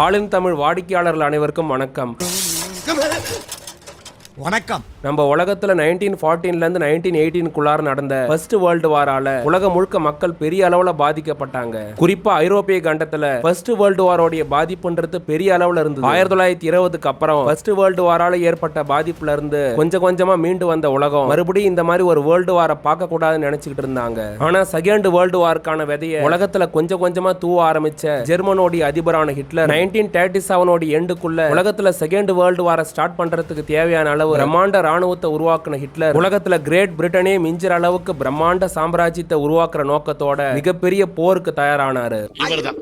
ஆளும் தமிழ் வாடிக்கையாளர்கள் அனைவருக்கும் வணக்கம். வணக்கம். நம்ம உலகத்துல நைன்டீன் ஃபார்ட்டீன்ல இருந்து நைன்டீன் எயிட்டீனுக்குள்ளார நடந்த ஃபர்ஸ்ட் வேர்ல்டு வாரால உலகம் முழுக்க மக்கள் பெரிய அளவுல பாதிக்கப்பட்டாங்க. குறிப்பா ஐரோப்பிய கண்டத்துல ஃபர்ஸ்ட் வேர்ல்டு வாரோடைய பாதிப்புன்றது பெரிய அளவுல இருந்தது. ஆயிரத்தி தொள்ளாயிரத்தி இருபதுக்கு அப்புறம் ஃபர்ஸ்ட் வேர்ல்டு வாரால ஏற்பட்ட பாதிப்புல இருந்து கொஞ்சம் கொஞ்சமா மீண்டு வந்த உலகம் மறுபடியும் இந்த மாதிரி ஒரு வேர்ல்டு வாரை பார்க்க கூடாதுன்னு நினைச்சுக்கிட்டு இருந்தாங்க. ஆனா செகண்ட் வேர்ல்டு வார்க்கான விதைய உலகத்துல கொஞ்சம் கொஞ்சமா தூவ ஆரம்பிச்ச ஜெர்மனோடைய அதிபரான ஹிட்லர் நைன்டீன் தேர்ட்டி செவனோட எண்டுக்குள்ள உலகத்துல செகண்ட் வேர்ல்டு வார ஸ்டார்ட் பண்றதுக்கு தேவையான அளவு பிரம்மாண்ட ராணுவத்தை உருவாக்குன ஹிட்லர். உலகத்துல கிரேட் பிரிட்டனே மிஞ்சிற அளவுக்கு பிரம்மாண்ட சாம்ராஜ்யத்தை உருவாக்குற நோக்கத்தோட மிகப்பெரிய போருக்கு தயாரானாரு. இவர்தான்.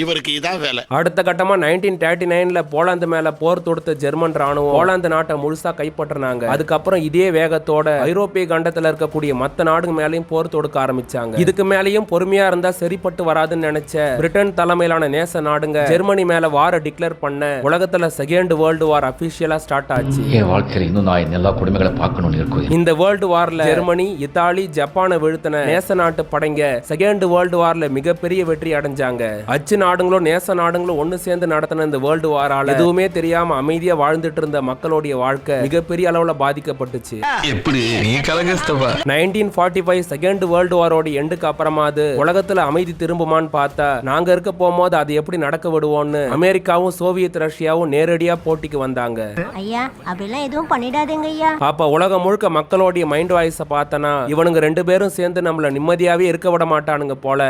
இவருக்கு இதான் வேலை. அடுத்த கட்டமா நைன்டீன் தேர்ட்டி நைன்ல போலாந்து மேல போர் தொடுத்த ஜெர்மன் ராணுவம் போலாந்து நாட்டை முழுசா கைப்பற்றினாங்க. அதுக்கப்புறம் இதே வேகத்தோட ஐரோப்பிய கண்டத்துல இருக்கக்கூடிய மத்த நாடுங்க மேலயும் போர் தொடுக்க ஆரம்பிச்சாங்க. இதுக்கு மேலயும் பொறுமையா இருந்தா சரிப்பட்டு வராதுன்னு நினைச்ச பிரிட்டன் தலைமையிலான நேச நாடுங்க ஜெர்மனி மேல வார டிக்ளேர் பண்ண உலகத்துல செகண்ட் வேர்ல்டு வார் அபிஷியலா ஸ்டார்ட் ஆச்சு. என் வாழ்க்கையில் இன்னும் நான் எல்லா குடும்பங்களை பார்க்கணும்னு இருக்கும். இந்த வேர்ல்டு வார்ல ஜெர்மனி இத்தாலி ஜப்பானை வீழ்த்தின நேச நாட்டு படைங்க செகண்ட் வேர்ல்டு வார்ல மிகப்பெரிய வெற்றி அடைஞ்சாங்க. அச்சு நாடுங்களும் நேச நாடுங்களும் ஒண்ணு சேர்ந்து நடத்தின இந்த வேர்ல்டு வாரால எதுவுமே தெரியாம அமைதியா வாழ்ந்துட்டு இருந்த மக்களுடைய வாழ்க்கை மிகப்பெரிய அளவுல பாதிக்கப்பட்டுச்சு. எப்படி? நீ கலகஸ்தபா nineteen forty five second world வாரோட எண்டுக்கு அப்புறமா அது உலகத்துல அமைதி திரும்புமான்னு பார்த்தா நாங்க இருக்க போகும்போது அது எப்படி நடக்க விடுவோம்னு அமெரிக்காவும் சோவியத் ரஷ்யாவும் நேரடியா போட்டிக்கு வந்தாங்க. ஐயா அப்படிலாம் எதுவும் பண்ணிடாதீங்க ஐயா. அப்ப உலகம் முழுக்க மக்களுடைய மைண்ட் வாய்ஸ பார்த்தனா இவனுங்க ரெண்டு பேரும் சேர்ந்து நம்மள நிம்மதியாவே இருக்க விட மாட்டானுங்க போல.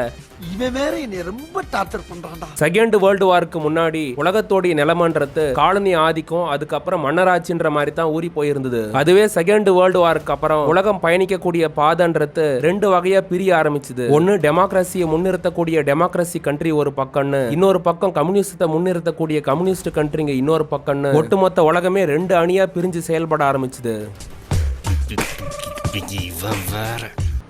இவன் வேற என்னை ரொம்ப டார்ச்சர் பண்றான்டா செகண்ட் வேர்ல்டு வாருக்கு முன்னாடி உலகத்தோடைய நிலமன்றது காலனி ஆதிக்கம் அதுக்கப்புறம் மன்னராட்சின்ற மாதிரி தான் ஊறி போயிருந்தது. அதுவே செகண்ட் வேர்ல்டு வாருக்கு அப்புறம் உலகம் பயணிக்கக்கூடிய பாதன்றது ரெண்டு வகையா பிரிய ஆரம்பிச்சது. ஒன்னு டெமோக்ரஸியை முன்னிறுத்தக்கூடிய டெமோக்ரஸி கண்ட்ரி ஒரு பக்கம்னு இன்னொரு பக்கம் கம்யூனிஸ்டத்தை முன்னிறுத்தக்கூடிய கம்யூனிஸ்ட் கண்ட்ரிங்க இன்னொரு பக்கம்னு ஒட்டுமொத்த உலகமே ரெண்டு அணியா பிரிஞ்சு செயல்பட ஆரம்பிச்சது. இவன் வேற.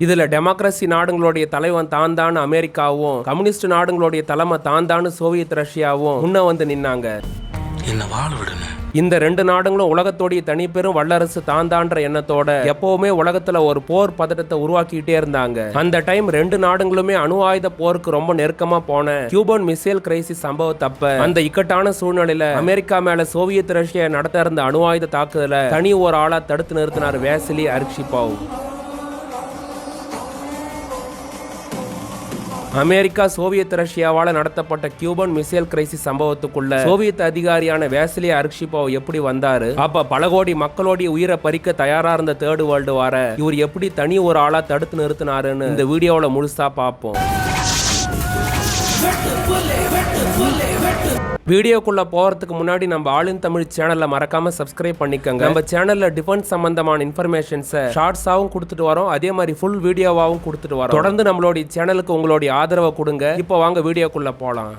இதுல டெமோக்ரஸி நாடுகளுடைய தலைவன் தான் தான் அமெரிக்காவும் கம்யூனிஸ்ட் நாடுகளுடைய தலைமை தான் தான் சோவியத் ரஷ்யாவும் முன்ன வந்து நின்னாங்க. என்ன வாழ விடுங்க. இந்த ரெண்டு நாடுகளும் உலகத்தோடைய தனிப்பெரும் வல்லரசு தாந்தான்ற எண்ணத்தோட எப்பவுமே உலகத்துல ஒரு போர் பதட்டத்தை உருவாக்கிட்டே இருந்தாங்க. அந்த டைம் ரெண்டு நாடுகளுமே அணு ஆயுத போருக்கு ரொம்ப நெருக்கமா போன கியூபன் மிசைல் கிரைசிஸ் சம்பவத்தப்ப அந்த இக்கட்டான சூழ்நிலையில அமெரிக்கா மேல சோவியத் ரஷ்யா நடத்த இருந்த அணு ஆயுத தாக்குதல தனி ஒரு ஆளா தடுத்து நிறுத்தினார் வேசிலி அர்க்ஷிபாவ். அமெரிக்கா சோவியத் ரஷ்யாவால நடத்தப்பட்ட கியூபன் மிசைல் கிரைசிஸ் சம்பவத்துக்குள்ள சோவியத் அதிகாரியான வேசிலி அர்க்ஷிபோவ் எப்படி வந்தாரு? அப்ப பல கோடி மக்களோடைய உயிரை பறிக்க தயாரா இருந்த தேர்டு வேர்ல்டு வார இவர் எப்படி தனி ஒரு ஆளா தடுத்து நிறுத்தினாருன்னு இந்த வீடியோவில் முழுசா பார்ப்போம் வீடியோக்குள்ளே போகிறதுக்கு முன்னாடி நம்ம ஆளின் தமிழ் சேனலில் மறக்காம சப்ஸ்கிரைப் பண்ணிக்கோங்க. நம்ம சேனலில் டிஃபென்ஸ் சம்பந்தமான இன்ஃபர்மேஷன்ஸை ஷார்ட்ஸாகவும் கொடுத்துட்டு வரோம். அதே மாதிரி ஃபுல் வீடியோவாகவும் கொடுத்துட்டு வரோம். தொடர்ந்து நம்மளுடைய சேனலுக்கு உங்களுடைய ஆதரவை கொடுங்க. இப்போ வாங்க வீடியோக்குள்ளே போகலாம்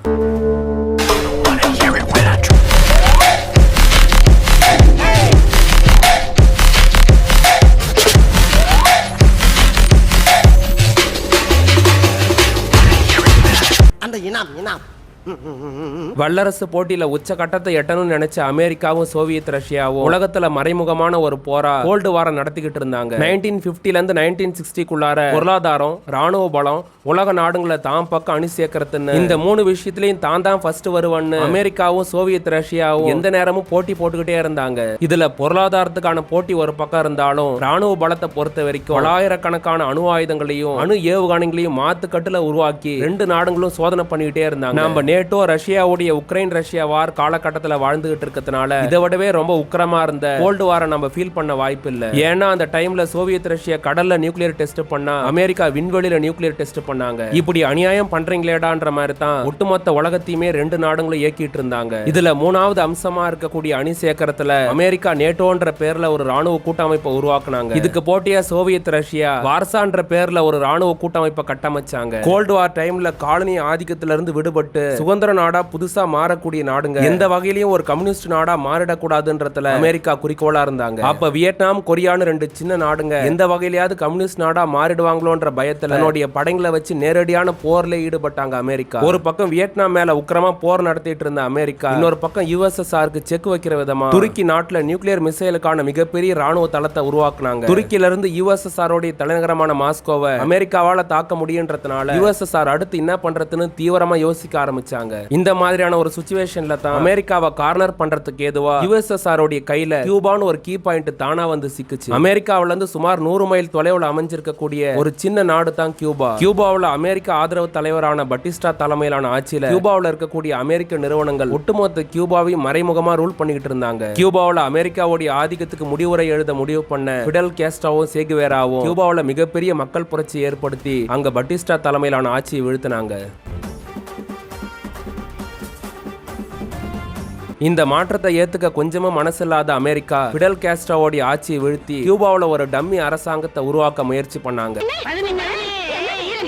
வல்லரசு போட்டியில உச்ச கட்டத்தை எட்டணும்னு நினைச்ச அமெரிக்காவும் சோவியத் ரஷ்யாவும் உலகத்துல மறைமுகமான ஒரு போரா கோல்டு வாரம் நடத்திக்கிட்டு இருந்தாங்க. நைன்டீன் பிப்டில இருந்து நைன்டீன் சிக்ஸ்டிக்குள்ளார பொருளாதாரம் ராணுவ பலம் உலக நாடுகளை தான் பக்கம் அணி சேர்க்கறதுன்னு இந்த மூணு விஷயத்திலையும் தான் தான் ஃபர்ஸ்ட் வருவான்னு அமெரிக்காவும் சோவியத் ரஷ்யாவும் எந்த நேரமும் போட்டி போட்டுக்கிட்டே இருந்தாங்க. இதுல பொருளாதாரத்துக்கான போட்டி ஒரு பக்கம் இருந்தாலும் ராணுவ பலத்தை பொறுத்த வரைக்கும் பலாயிரக்கணக்கான அணு ஆயுதங்களையும் அணு ஏவுகணைகளையும் மாத்துக்கட்டுல உருவாக்கி ரெண்டு நாடுகளும் சோதனை பண்ணிக்கிட்டே இருந்தாங்க. நம்ம நேட்டோ ரஷ்யாவுடைய உக்ரைன் ரஷ்யா வார் காலகட்டத்தில் வாழ்ந்துகிட்டு இருக்கிறதுனால இதை விடவே ரொம்ப உக்கிரமா இருந்த கோல்டு வாரை நம்ம ஃபீல் பண்ண வாய்ப்பு இல்லை ஏன்னா அந்த டைம்ல சோவியத் ரஷ்யா கடல்ல நியூக்ளியர் டெஸ்ட் பண்ணா அமெரிக்கா விண்வெளியில நியூக்ளியர் டெஸ்ட் பண்ணாங்க. இப்படி அநியாயம் பண்றீங்களேடான்ற மாதிரி தான் ஒட்டுமொத்த உலகத்தையுமே ரெண்டு நாடுகளும் இயக்கிட்டு இருந்தாங்க. இதுல மூணாவது அம்சமா இருக்கக்கூடிய அணி சேகரத்துல அமெரிக்கா நேட்டோன்ற பேர்ல ஒரு ராணுவ கூட்டமைப்பை உருவாக்குனாங்க. இதுக்கு போட்டியா சோவியத் ரஷ்யா வார்சான்ற பேர்ல ஒரு ராணுவ கூட்டமைப்பை கட்டமைச்சாங்க. கோல்டு வார் டைம்ல காலனி ஆதிக்கத்துல இருந்து விடுபட்டு சுதந்திர நாடா புதுசா மாறக்கூடிய நாடுங்க. எந்த வகையிலயும் ஒரு கம்யூனிஸ்ட் நாடா மாறிடக்கூடாதுன்றதுல அமெரிக்கா குறிக்கோளா இருந்தாங்க. அப்ப வியட்நாம் கொரியான்னு ரெண்டு சின்ன நாடுங்க. எந்த வகையிலயாவது கம்யூனிஸ்ட் நாடா மாறிடுவாங்களோன்ற பயத்துல தன்னுடைய படைங்களை வச்சு நேரடியான போர்ல ஈடுபட்டாங்க அமெரிக்கா. ஒரு பக்கம் வியட்நாம் மேல உக்கிரமா போர் நடத்திட்டு இருந்த அமெரிக்கா. இன்னொரு பக்கம் யுஎஸ்எஸ்ஆருக்கு செக் வைக்கிற விதமா துருக்கி நாட்டுல நியூக்ளியர் மிசைலுக்கான மிகப்பெரிய ராணுவ தளத்தை உருவாக்குனாங்க. துருக்கியில இருந்து யுஎஸ்எஸ்ஆருடைய தலைநகரமான மாஸ்கோவை அமெரிக்காவால தாக்க முடியுன்றதுனால யுஎஸ்எஸ்ஆர் அடுத்து என்ன பண்றதுன்னு தீவிரமா யோசிக்க ஆரம்பிச்சாங்க. ஆரம்பிச்சாங்க. இந்த மாதிரியான ஒரு சுச்சுவேஷன்ல தான் அமெரிக்காவை கார்னர் பண்றதுக்கு ஏதுவா யுஎஸ்எஸ்ஆர் உடைய கையில கியூபான்னு ஒரு கீ பாயிண்ட் தானா வந்து சிக்குச்சு. அமெரிக்காவில இருந்து சுமார் நூறு மைல் தொலைவுல அமைஞ்சிருக்கக்கூடிய ஒரு சின்ன நாடு தான் கியூபா கியூபாவில் அமெரிக்க ஆதரவு தலைவரான பட்டிஸ்டா தலைமையிலான ஆட்சியில கியூபாவுல இருக்கக்கூடிய அமெரிக்க நிறுவனங்கள் ஒட்டுமொத்த கியூபாவையும் மறைமுகமா ரூல் பண்ணிக்கிட்டு இருந்தாங்க. கியூபாவுல அமெரிக்காவுடைய ஆதிக்கத்துக்கு முடிவுரை எழுத முடிவு பண்ண பிடல் கேஸ்டாவும் சேகுவேராவும் கியூபாவுல மிகப்பெரிய மக்கள் புரட்சி ஏற்படுத்தி அங்க பட்டிஸ்டா தலைமையிலான ஆட்சியை வீழ்த்தினாங்க. இந்த மாற்றத்தை ஏத்துக்க கொஞ்சமும் மனசில்லாத அமெரிக்கா பிடல் கேஸ்ட்ரோவோடைய ஆட்சியை வீழ்த்தி கியூபாவுல ஒரு டம்மி அரசாங்கத்தை உருவாக்க முயற்சி பண்ணாங்க.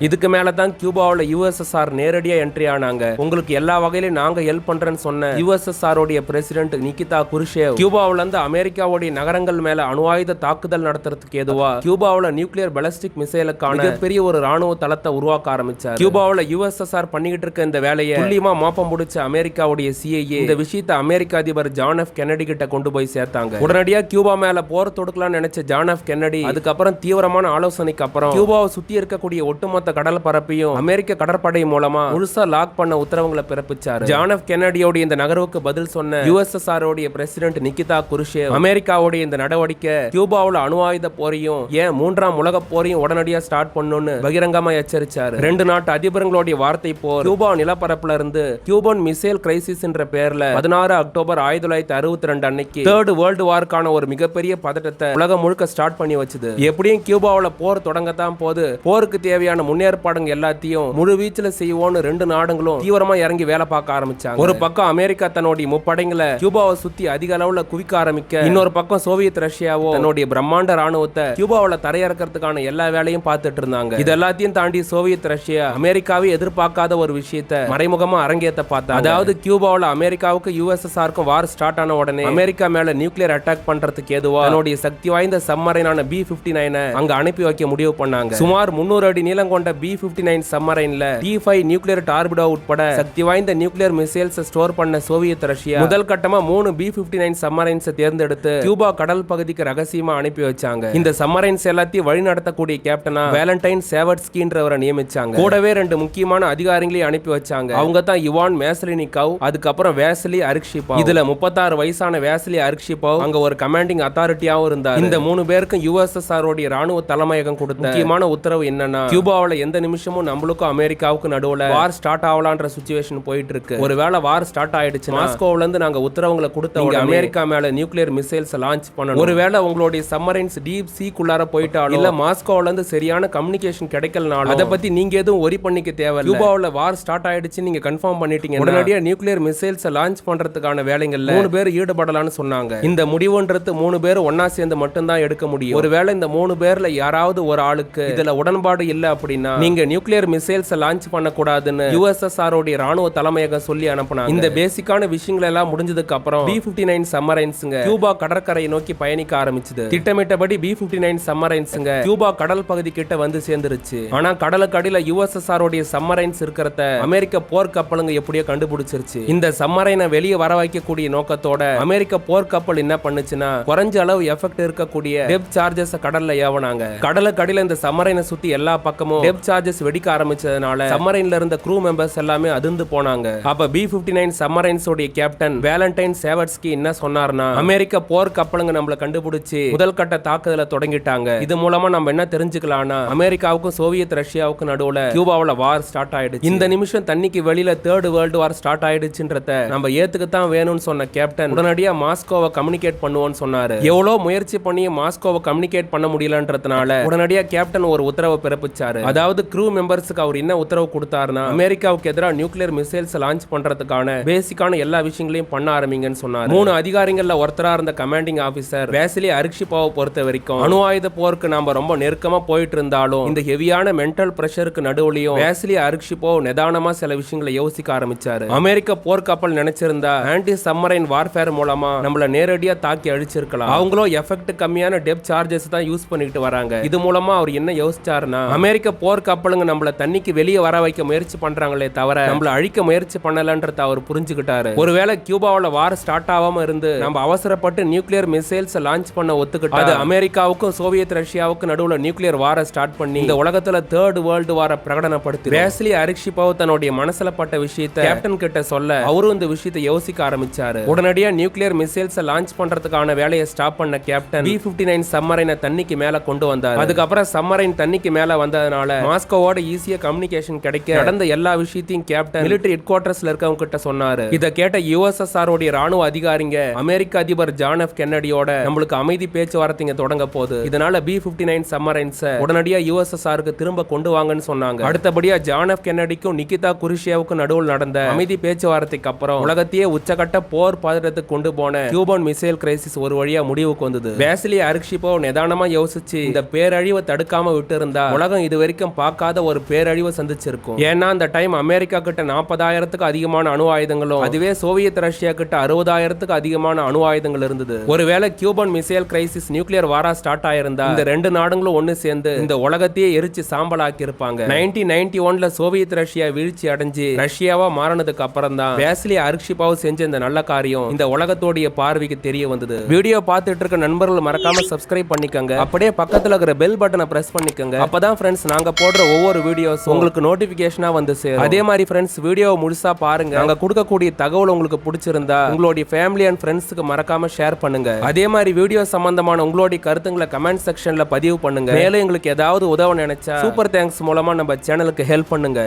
இதுக்கு மேல தான் கியூபாவில் யுஎஸ்எஸ்ஆர் நேரடியா என்ட்ரி ஆனாங்க. உங்களுக்கு எல்லா வகையிலும் நாங்க ஹெல்ப் பண்றேன்னு சொன்ன யுஎஸ்எஸ்ஆர் உடைய பிரசிடென்ட் நிகிதா குருஷேவ் கியூபாவுல இருந்து அமெரிக்காவுடைய நகரங்கள் மேல அணுவாயுத தாக்குதல் நடத்துறதுக்கு ஏதுவா கியூபாவுல நியூக்ளியர் பலஸ்டிக் மிசைலுக்கான பெரிய ஒரு ராணுவ தளத்தை உருவாக்க ஆரம்பிச்சார். கியூபாவுல யுஎஸ்எஸ்ஆர் பண்ணிக்கிட்டு இருக்க இந்த வேலையை துல்லியமா மோப்பம் முடிச்ச அமெரிக்காவுடைய சிஐஏ இந்த விஷயத்தை அமெரிக்க அதிபர் ஜான் எஃப் கென்னடி கிட்ட கொண்டு போய் சேர்த்தாங்க. உடனடியா கியூபா மேல போர் தொடுக்கலாம்னு நினைச்ச ஜான் எஃப் கென்னடி அதுக்கப்புறம் தீவிரமான ஆலோசனைக்கு அப்புறம் கியூபாவை சுத்தி இருக்கக்கூடிய ஒட்டுமொத்த கடல் பரப்பையும் அமெரிக்க கடற்படை மூலமா முழுசா லாக் பண்ண உத்தரவுகளை பிறப்பிச்சார். ஜான் எஃப் கென்னடியோட இந்த நகர்வுக்கு பதில் சொன்ன யுஎஸ்எஸ்ஆர் உடைய பிரசிடென்ட் நிக்கிதா குருஷே அமெரிக்காவுடைய இந்த நடவடிக்கை கியூபாவில் அணு ஆயுத போரையும் ஏன் மூன்றாம் உலக போரையும் உடனடியா ஸ்டார்ட் பண்ணணும்னு பகிரங்கமா எச்சரிச்சார். ரெண்டு நாட்டு அதிபர்களுடைய வார்த்தை போர் கியூபா நிலப்பரப்புல இருந்து கியூபன் மிசைல் கிரைசிஸ் என்ற பெயர்ல பதினாறு அக்டோபர் ஆயிரத்தி தொள்ளாயிரத்தி அறுபத்தி ரெண்டு அன்னைக்கு தேர்ட் வேர்ல்டு வார்க்கான ஒரு மிகப்பெரிய பதட்டத்தை உலகம் முழுக்க ஸ்டார்ட் பண்ணி வச்சது. எப்படியும் கியூபாவில் போர் தொடங்கத்தான் போது போருக்கு தேவையான முன்னேற்பாடுங்க எல்லாத்தையும் முழு வீச்சுல செய்வோம்னு ரெண்டு நாடுகளும் தீவிரமா இறங்கி வேலை பார்க்க ஆரம்பிச்சாங்க. ஒரு பக்கம் அமெரிக்கா தன்னுடைய முப்படைங்களை கியூபாவை சுத்தி அதிக அளவுல குவிக்க ஆரம்பிக்க இன்னொரு பக்கம் சோவியத் ரஷ்யாவோ தன்னுடைய பிரம்மாண்ட ராணுவத்தை கியூபாவில் தரையிறக்கிறதுக்கான எல்லா வேலையும் பார்த்துட்டு இருந்தாங்க. இது எல்லாத்தையும் தாண்டி சோவியத் ரஷ்யா அமெரிக்காவே எதிர்பார்க்காத ஒரு விஷயத்தை மறைமுகமா அரங்கேத்த பார்த்தா அதாவது கியூபாவில் அமெரிக்காவுக்கு யூஎஸ்எஸ்ஆருக்கும் வார் ஸ்டார்ட் ஆன உடனே அமெரிக்கா மேல நியூக்ளியர் அட்டாக் பண்றதுக்கு ஏதுவா தன்னுடைய சக்தி வாய்ந்த சம்மரைனான பி பிப்டி நைனை அங்க அனுப்பி வைக்க முடிவு பண்ணாங்க. சுமார் முன்னூறு அடி நீளம் கொண்ட பி பிப்டி நைன் சம்மரைன்ல டி ஃபைவ் நியூக்ளியர் டார்பிடோ உட்பட சக்தி வாய்ந்த நியூக்ளியர் மிசைல்ஸ் ஸ்டோர் பண்ண சோவியத் ரஷ்யா முதல் கட்டமா மூணு பி பிப்டி நைன் சம்மரைன்ஸ் தேர்ந்தெடுத்து கியூபா கடல் பகுதிக்கு ரகசியமா அனுப்பி வச்சாங்க. இந்த சம்மரைன்ஸ் எல்லாத்தையும் வழி நடத்தக்கூடிய கேப்டனா வேலண்டைன் சேவட்ஸ்கின்றவரை நியமிச்சாங்க. கூடவே ரெண்டு முக்கியமான அதிகாரிகளையும் அனுப்பி வச்சாங்க. அவங்க தான் இவான் மேசலினிகவ் அதுக்கப்புறம் வேசலி அரிக்ஷிபா இதுல முப்பத்தாறு வயசான வேசலி அரிக்ஷிபாவ் அங்க ஒரு கமாண்டிங் அத்தாரிட்டியாவும் இருந்தார். இந்த மூணு பேருக்கும் யுஎஸ்எஸ்ஆர் உடைய ராணுவ தலைமையகம் கொடுத்த முக்கியமான உத்தரவு என்னன்னா கியூபாவில் எந்த நிமிஷமும் நம்மளுக்கும் அமெரிக்காவுக்கும் நடுவுல வார் ஸ்டார்ட் ஆகலான்ற சுச்சுவேஷன் போயிட்டு இருக்கு ஒருவேளை வார் ஸ்டார்ட் ஆயிடுச்சு மாஸ்கோவுல இருந்து நாங்க உத்தரவுங்களை கொடுத்த அமெரிக்கா மேல நியூக்ளியர் மிசைல்ஸ் லான்ச் பண்ணணும். ஒருவேளை உங்களுடைய சம்மரைன்ஸ் டீப் சீக்குள்ளார போயிட்டாலும் இல்ல மாஸ்கோவுல இருந்து சரியான கம்யூனிகேஷன் கிடைக்கலனாலும் அதை பத்தி நீங்க எதுவும் ஒரி பண்ணிக்க தேவை கியூபாவுல வார் ஸ்டார்ட் ஆயிடுச்சு நீங்க கன்ஃபார்ம் பண்ணிட்டீங்க உடனடியா நியூக்ளியர் மிசைல்ஸ் லான்ச் பண்றதுக்கான வேலைகள்ல மூணு பேர் ஈடுபடலாம்னு சொன்னாங்க. இந்த முடிவுன்றது மூணு பேர் ஒன்னா சேர்ந்து மட்டும்தான் எடுக்க முடியும். ஒருவேளை இந்த மூணு பேர்ல யாராவது ஒரு ஆளுக்கு இதுல உடன்பாடு இல்ல அப்படின்னா நீங்க நியூக்ளியர் மிசைல்ஸ் லான்ச் பண்ணக்கூடாதுன்னு யுஎஸ்எஸ்ஆர் உடைய ராணுவ தலைமையகம் சொல்லி அனுப்புனாங்க. இந்த பேசிக்கான விஷயங்கள் எல்லாம் முடிஞ்சதுக்கு அப்புறம் பி பிப்டி நைன் சம்மரைன்ஸுங்க கியூபா கடற்கரையை நோக்கி பயணிக்க ஆரம்பிச்சது. திட்டமிட்டபடி பி பிப்டி நைன் சம்மரைன்ஸுங்க கியூபா கடல் பகுதி கிட்ட வந்து சேர்ந்துருச்சு. ஆனா கடலுக்கு அடியில யுஎஸ்எஸ்ஆர் உடைய சம்மரைன்ஸ் இருக்கிறத அமெரிக்க போர் கப்பலுங்க எப்படியோ கண்டுபிடிச்சிருச்சு. இந்த சம்மரைனை வெளியே வர வைக்கக்கூடிய நோக்கத்தோட அமெரிக்க போர் கப்பல் என்ன பண்ணுச்சுன்னா குறைஞ்ச அளவு எஃபெக்ட் இருக்கக்கூடிய டெப் சார்ஜஸ் கடல்ல ஏவனாங்க. கடலுக்கு அடியில இந்த சம்மரைனை சுத்தி எல்லா பக்கமும் டெப் சார்ஜஸ் வெடிக்க ஆரம்பிச்சதுனால சம்மரைன்ல இருந்த க்ரூ மெம்பர்ஸ் எல்லாமே அதிர்ந்து போனாங்க. அப்ப பி பிப்டி நைன் சம்மரைன்ஸ் உடைய கேப்டன் வேலண்டைன் சேவர்ஸ்கி என்ன சொன்னார்னா அமெரிக்க போர் கப்பலுங்க நம்மள கண்டுபிடிச்சு முதல் கட்ட தாக்குதலை தொடங்கிட்டாங்க. இது மூலமா நம்ம என்ன தெரிஞ்சுக்கலாம்னா அமெரிக்காவுக்கும் சோவியத் ரஷ்யாவுக்கும் நடுவுல கியூபாவுல வார் ஸ்டார்ட் ஆயிடுச்சு. இந்த நிமிஷம் தண்ணிக்கு வெளியில தேர்ட் வேர்ல்டு வார் ஸ்டார்ட் ஆயிடுச்சுன்றத நம்ம ஏத்துக்கத்தான் வேணும்னு சொன்ன கேப்டன் உடனடியா மாஸ்கோவை கம்யூனிகேட் பண்ணுவோம்னு சொன்னாரு. எவ்வளவு முயற்சி பண்ணி மாஸ்கோவை கம்யூனிகேட் பண்ண முடியலன்றதுனால உடனடியா கேப்டன் ஒரு உத்தரவை பிறப்பிச்சாரு. அதாவது க்ரூ மெம்பர்ஸுக்கு அவர் என்ன உத்தரவு கொடுத்தாருன்னா அமெரிக்காவுக்கு எதிராக நியூக்ளியர் மிசைல்ஸ் லான்ச் பண்றதுக்கான பேசிக்கான எல்லா விஷயங்களையும் பண்ண ஆரம்பிங்கன்னு சொன்னார். மூணு அதிகாரிகள்ல ஒருத்தரா இருந்த கமாண்டிங் ஆபீசர் வேசிலி அரிக்ஷிபாவை பொறுத்த வரைக்கும் அணு ஆயுத போருக்கு நாம ரொம்ப நெருக்கமா போயிட்டு இருந்தாலும் இந்த ஹெவியான மென்டல் பிரஷருக்கு நடுவுலையும் வேசிலி அரிக்ஷிபோ நிதானமா சில விஷயங்களை யோசிக்க ஆரம்பிச்சாரு. அமெரிக்க போர்க்கப்பல் நினைச்சிருந்தா ஆன்டி சம்மரைன் வார்ஃபேர் மூலமா நம்மள நேரடியா தாக்கி அழிச்சிருக்கலாம். அவங்களும் எஃபெக்ட் கம்மியான டெப் சார்ஜஸ் தான் யூஸ் பண்ணிட்டு வராங்க. இது மூலமா அவர் என்ன யோசிச்சாருன்னா அமெரிக்க போர் கப்பலுங்க நம்மள தண்ணிக்கு வெளியே வர வைக்க முயற்சி பண்றாங்களே தவிர நம்மள அழிக்க முயற்சி பண்ணலன்றத அவர் புரிஞ்சுக்கிட்டாரு. ஒருவேளை கியூபாவோட வார் ஸ்டார்ட் ஆகாம இருந்து நம்ம அவசரப்பட்டு நியூக்ளியர் மிசைல்ஸ் லான்ச் பண்ண ஒத்துக்கிட்டா அது அமெரிக்காவுக்கும் சோவியத் ரஷ்யாவுக்கும் நடுவுல நியூக்ளியர் வார ஸ்டார்ட் பண்ணி இந்த உலகத்துல தேர்ட் வேர்ல்டு வார பிரகடனப்படுத்தி வேஸ்லி அரிக்ஷிபாவ் தன்னுடைய மனசுல பட்ட விஷயத்தை கேப்டன் கிட்ட சொல்ல அவரும் இந்த விஷயத்தை யோசிக்க ஆரம்பிச்சாரு. உடனடியா நியூக்ளியர் மிசைல்ஸ் லான்ச் பண்றதுக்கான வேலையை ஸ்டாப் பண்ண கேப்டன் பி பிப்டி நைன் சம்மரைனை தண்ணிக்கு மேல கொண்டு வந்தார். அதுக்கப்புறம் சம்மரைன் தண்ணிக்கு மேல வந்ததுனால மாஸ்கோவோட ஈஸியா கம்யூனிகேஷன் கிடைக்க நடந்த எல்லா விஷயத்தையும் கேப்டன் மிலிட்டரி ஹெட் குவார்டர்ஸ்ல இருக்கவங்க கிட்ட சொன்னாரு இத கேட்ட யுஎஸ்எஸ்ஆர் உடைய ராணுவ அதிகாரிங்க அமெரிக்க அதிபர் ஜான் எஃப் கென்னடியோட நம்மளுக்கு அமைதி பேச்சுவார்த்தைங்க தொடங்க போகுது. இதனால பி பிப்டி நைன் சம்மரைன்ஸ் உடனடியா யுஎஸ்எஸ்ஆருக்கு திரும்ப கொண்டு வாங்கன்னு சொன்னாங்க. அடுத்தபடியா ஜான் எஃப் கென்னடிக்கும் நிகிதா குரிஷியாவுக்கும் நடுவில் நடந்த அமைதி பேச்சுவார்த்தைக்கு அப்புறம் உலகத்தையே உச்சகட்ட போர் பதட்டத்துக்கு கொண்டு போன கியூபன் மிசைல் கிரைசிஸ் ஒரு வழியா முடிவுக்கு வந்தது. வேசிலி அரிக்ஷிபோ நிதானமா யோசிச்சு இந்த பேரழிவை தடுக்காம விட்டு இருந்தா உலகம் இது வரைக்கும் பார்க்காத ஒரு பேரழிவை சந்திச்சிருக்கும். ஏன்னா அந்த டைம் அமெரிக்கா கிட்ட நாற்பதாயிரத்துக்கு அதிகமான அணு ஆயுதங்களும் அதுவே சோவியத் ரஷ்யா கிட்ட அறுபதாயிரத்துக்கு அதிகமான அணு ஆயுதங்கள் இருந்தது. ஒருவேளை கியூபன் மிசைல் கிரைசிஸ் நியூக்ளியர் வாரா ஸ்டார்ட் ஆயிருந்தா இந்த ரெண்டு நாடுகளும் ஒன்னு சேர்ந்து இந்த உலகத்தையே எரிச்சு சாம்பலாக்கி இருப்பாங்க நைன்டீன் நைன்டி ஒன்ல சோவியத் ரஷ்யா வீழ்ச்சி அடைஞ்சு ரஷ்யாவா மாறினதுக்கு அப்புறம் தான் வேஸ்லி அரிக்ஷிபாவ் செஞ்ச இந்த நல்ல காரியம் இந்த உலகத்தோடைய பார்வைக்கு தெரிய வந்தது. வீடியோ பார்த்துட்டு இருக்க நண்பர்கள் மறக்காம சப்ஸ்கிரைப் பண்ணிக்கோங்க. அப்படியே பக்கத்துல இருக்கிற பெல் பட்டனை பிரஸ் பண்ணிக்கோங்க. அப்பதான் ஃப்ரெண்ட்ஸ் நாங்க போடுற ஒவ்வொரு வீடியோஸ் உங்களுக்கு நோட்டிபிகேஷனா வந்து சேரும். அதே மாதிரி ஃப்ரெண்ட்ஸ் வீடியோவை முழுசா பாருங்க. நாங்க கொடுக்கக்கூடிய தகவல் உங்களுக்கு பிடிச்சிருந்தா உங்களுடைய ஃபேமிலி அண்ட் ஃப்ரெண்ட்ஸுக்கு மறக்காம ஷேர் பண்ணுங்க. அதே மாதிரி வீடியோ சம்பந்தமான உங்களுடைய கருத்துங்களை கமெண்ட் செக்ஷன்ல பதிவு பண்ணுங்க. மேலும் எங்களுக்கு ஏதாவது உதவ நினைச்சா சூப்பர் தேங்க்ஸ் மூலமா நம்ம சேனலுக்கு ஹெல்ப் பண்ணுங்க.